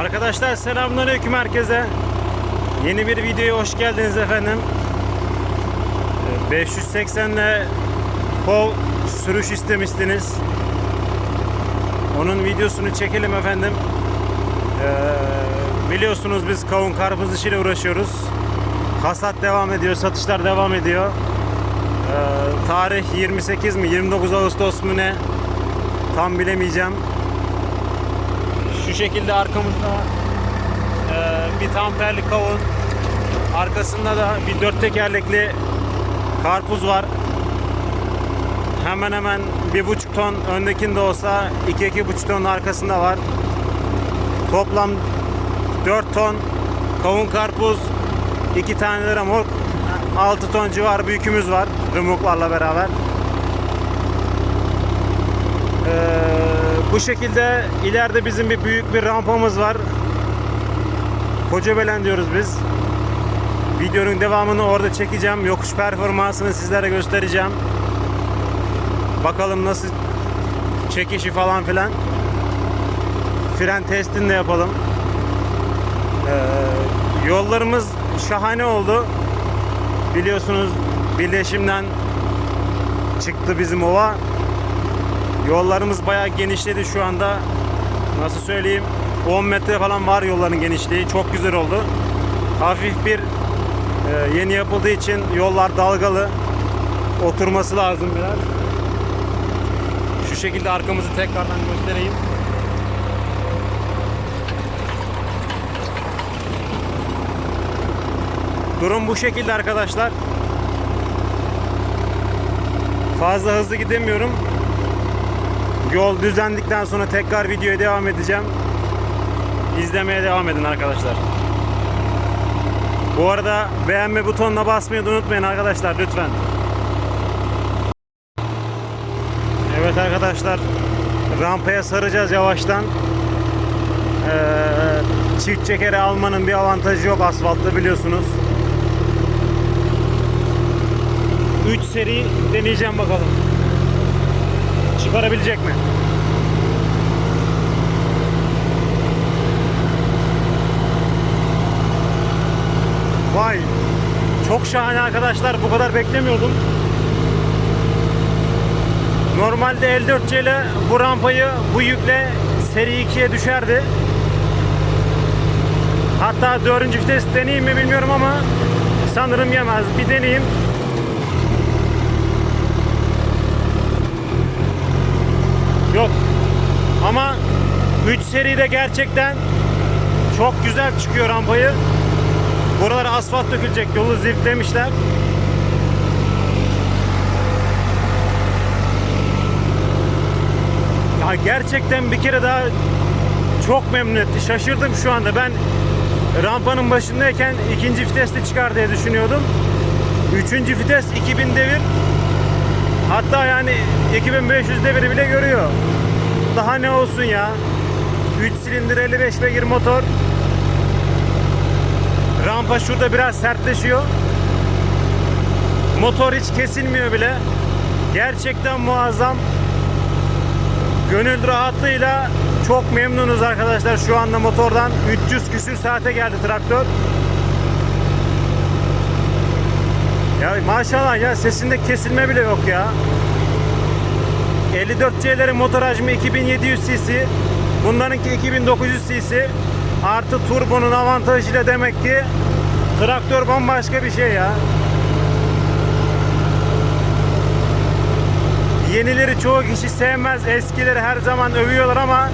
Arkadaşlar selamünaleyküm herkese. Yeni bir videoya hoş geldiniz efendim. Ee, 580 ile kol sürüş istemiştiniz. Onun videosunu çekelim efendim. Ee, biliyorsunuz biz kavun karpuz işiyle uğraşıyoruz. Hasat devam ediyor, satışlar devam ediyor. Ee, tarih 28 mi 29 Ağustos mu ne tam bilemeyeceğim. Şu şekilde arkamızda e, bir tamperli kavun. Arkasında da bir dört tekerlekli karpuz var. Hemen hemen bir buçuk ton öndekinde olsa iki iki buçuk ton arkasında var. Toplam 4 ton kavun karpuz, iki tane de remork, 6 ton civarı bir yükümüz var remorklarla beraber. Ee, bu şekilde ileride bizim bir büyük bir rampamız var. Kocabelen diyoruz biz. Videonun devamını orada çekeceğim. Yokuş performansını sizlere göstereceğim. Bakalım nasıl çekişi falan filan. Fren testini de yapalım. Ee, yollarımız şahane oldu. Biliyorsunuz birleşimden çıktı bizim ova. Yollarımız bayağı genişledi şu anda. Nasıl söyleyeyim? 10 metre falan var yolların genişliği. Çok güzel oldu. Hafif bir e, yeni yapıldığı için yollar dalgalı. Oturması lazım biraz. Şu şekilde arkamızı tekrardan göstereyim. Durum bu şekilde arkadaşlar. Fazla hızlı gidemiyorum. Yol düzendikten sonra tekrar videoya devam edeceğim. İzlemeye devam edin arkadaşlar. Bu arada beğenme butonuna basmayı da unutmayın arkadaşlar lütfen. Evet arkadaşlar rampaya saracağız yavaştan. Ee, çift çekeri almanın bir avantajı yok asfaltta biliyorsunuz. 3 seri deneyeceğim bakalım. Çıkarabilecek mi? Vay. Çok şahane arkadaşlar. Bu kadar beklemiyordum. Normalde L4C ile bu rampayı bu yükle seri 2'ye düşerdi. Hatta 4. vites deneyeyim mi bilmiyorum ama sanırım yemez. Bir deneyeyim. Yok. Ama 3 seride gerçekten çok güzel çıkıyor rampayı. Buralara asfalt dökülecek. Yolu ziflemişler. Ya gerçekten bir kere daha çok memnun etti. Şaşırdım şu anda. Ben rampanın başındayken ikinci viteste çıkar diye düşünüyordum. Üçüncü vites 2000 devir. Hatta yani 2500 deviri bile görüyor. Daha ne olsun ya. 3 silindir 55 beygir motor. Rampa şurada biraz sertleşiyor. Motor hiç kesilmiyor bile. Gerçekten muazzam. Gönül rahatlığıyla çok memnunuz arkadaşlar şu anda motordan. 300 küsür saate geldi traktör. Ya maşallah ya sesinde kesilme bile yok ya. 54C'lerin motor hacmi 2700 cc. Bunlarınki 2900 cc. Artı turbonun avantajıyla demek ki traktör bambaşka bir şey ya. Yenileri çoğu kişi sevmez. Eskileri her zaman övüyorlar ama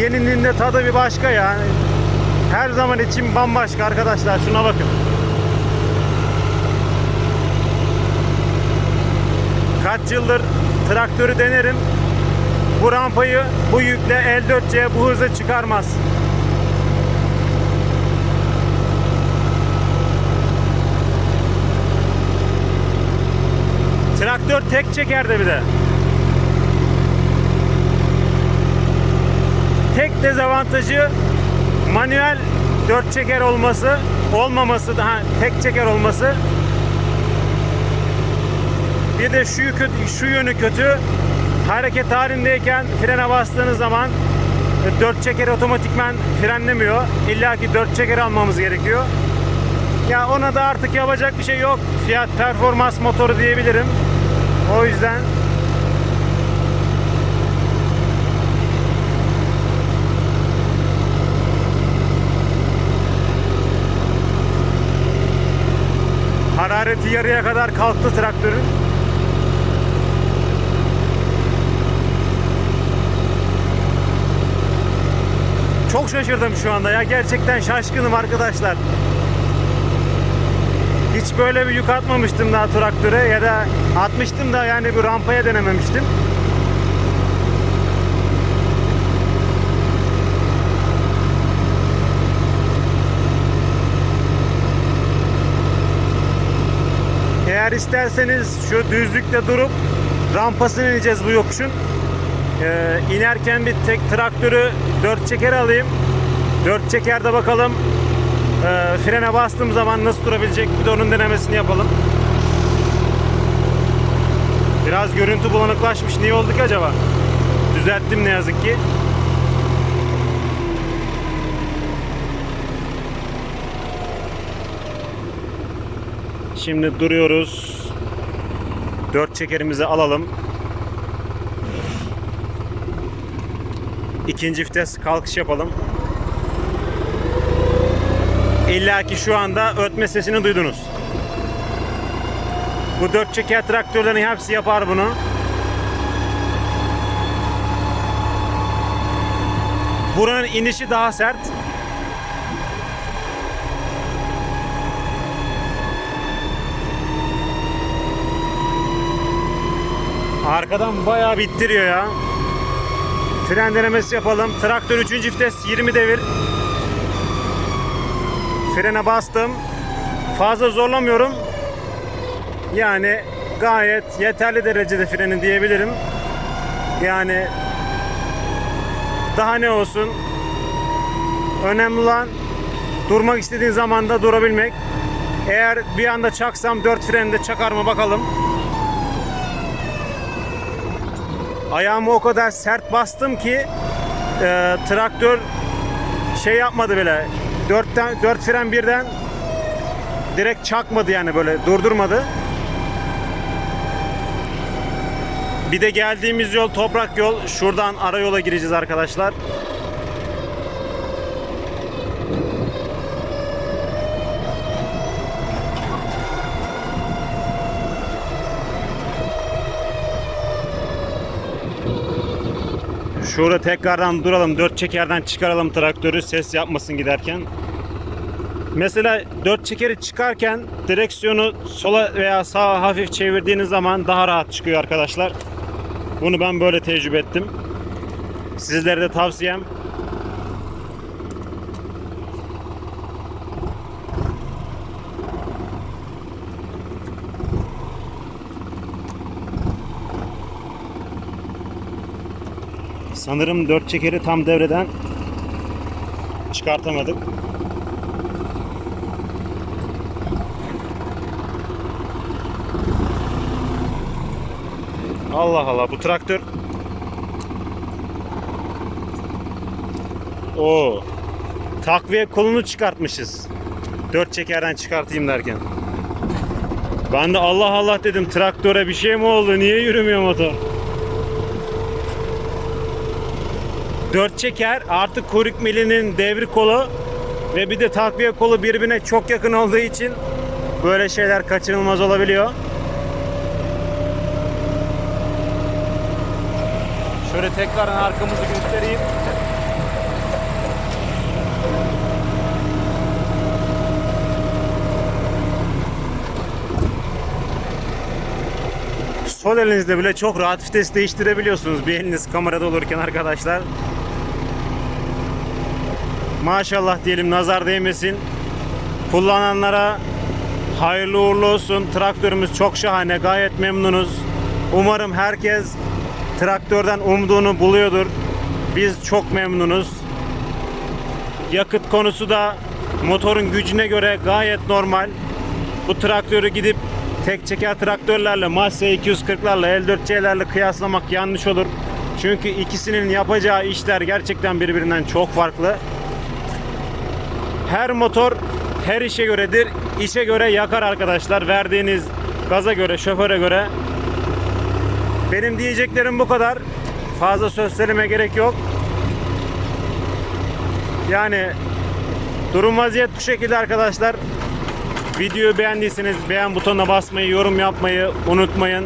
yeninin de tadı bir başka yani. Her zaman için bambaşka arkadaşlar. Şuna bakın. Kaç yıldır traktörü denerim. Bu rampayı bu yükle L4C bu hızla çıkarmaz. Traktör tek çekerde bir de. Tek dezavantajı manuel dört çeker olması, olmaması daha tek çeker olması. Bir de şu kötü, şu yönü kötü. Hareket halindeyken frene bastığınız zaman e, dört çeker otomatikman frenlemiyor. İlla ki dört çeker almamız gerekiyor. Ya ona da artık yapacak bir şey yok. Fiyat performans motoru diyebilirim. O yüzden harareti yarıya kadar kalktı traktörün. Çok şaşırdım şu anda ya. Gerçekten şaşkınım arkadaşlar. Hiç böyle bir yük atmamıştım daha traktöre ya da atmıştım da yani bir rampaya denememiştim. Eğer isterseniz şu düzlükte durup rampasını ineceğiz bu yokuşun. Ee, inerken bir tek traktörü dört çeker alayım. Dört çekerde bakalım ee, frene bastığım zaman nasıl durabilecek bir de onun denemesini yapalım. Biraz görüntü bulanıklaşmış. Niye oldu ki acaba? Düzelttim ne yazık ki. Şimdi duruyoruz. Dört çekerimizi alalım. İkinci vites kalkış yapalım. İlla ki şu anda ötme sesini duydunuz. Bu dört çeker traktörlerin hepsi yapar bunu. Buranın inişi daha sert. Arkadan bayağı bittiriyor ya. Fren denemesi yapalım. Traktör 3. vites 20 devir. Frene bastım. Fazla zorlamıyorum. Yani gayet yeterli derecede freni diyebilirim. Yani daha ne olsun? Önemli olan durmak istediğin zamanda durabilmek. Eğer bir anda çaksam dört freni de çakar mı bakalım. Ayağımı o kadar sert bastım ki e, traktör şey yapmadı bile. Dörtten, dört fren birden direkt çakmadı yani böyle durdurmadı. Bir de geldiğimiz yol toprak yol. Şuradan ara yola gireceğiz arkadaşlar. Şurada tekrardan duralım. Dört çekerden çıkaralım traktörü ses yapmasın giderken. Mesela dört çekeri çıkarken direksiyonu sola veya sağa hafif çevirdiğiniz zaman daha rahat çıkıyor arkadaşlar. Bunu ben böyle tecrübe ettim. Sizlere de tavsiyem. Sanırım dört çekeri tam devreden çıkartamadık. Allah Allah bu traktör O takviye kolunu çıkartmışız. Dört çekerden çıkartayım derken. Ben de Allah Allah dedim traktöre bir şey mi oldu? Niye yürümüyor motor? Dört çeker artık kuyruk milinin devri kolu ve bir de takviye kolu birbirine çok yakın olduğu için böyle şeyler kaçınılmaz olabiliyor. Şöyle tekrar arkamızı göstereyim. Sol elinizde bile çok rahat vites değiştirebiliyorsunuz bir eliniz kamerada olurken arkadaşlar. Maşallah diyelim nazar değmesin. Kullananlara hayırlı uğurlu olsun. Traktörümüz çok şahane. Gayet memnunuz. Umarım herkes traktörden umduğunu buluyordur. Biz çok memnunuz. Yakıt konusu da motorun gücüne göre gayet normal. Bu traktörü gidip tek çeker traktörlerle Mazda 240'larla L4C'lerle kıyaslamak yanlış olur. Çünkü ikisinin yapacağı işler gerçekten birbirinden çok farklı. Her motor her işe göredir. İşe göre yakar arkadaşlar. Verdiğiniz gaza göre, şoföre göre. Benim diyeceklerim bu kadar. Fazla söz söyleme gerek yok. Yani durum vaziyet bu şekilde arkadaşlar. Videoyu beğendiyseniz beğen butonuna basmayı, yorum yapmayı unutmayın.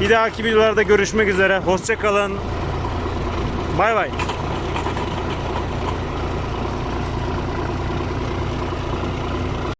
Bir dahaki videolarda görüşmek üzere. Hoşça kalın. Bay bay.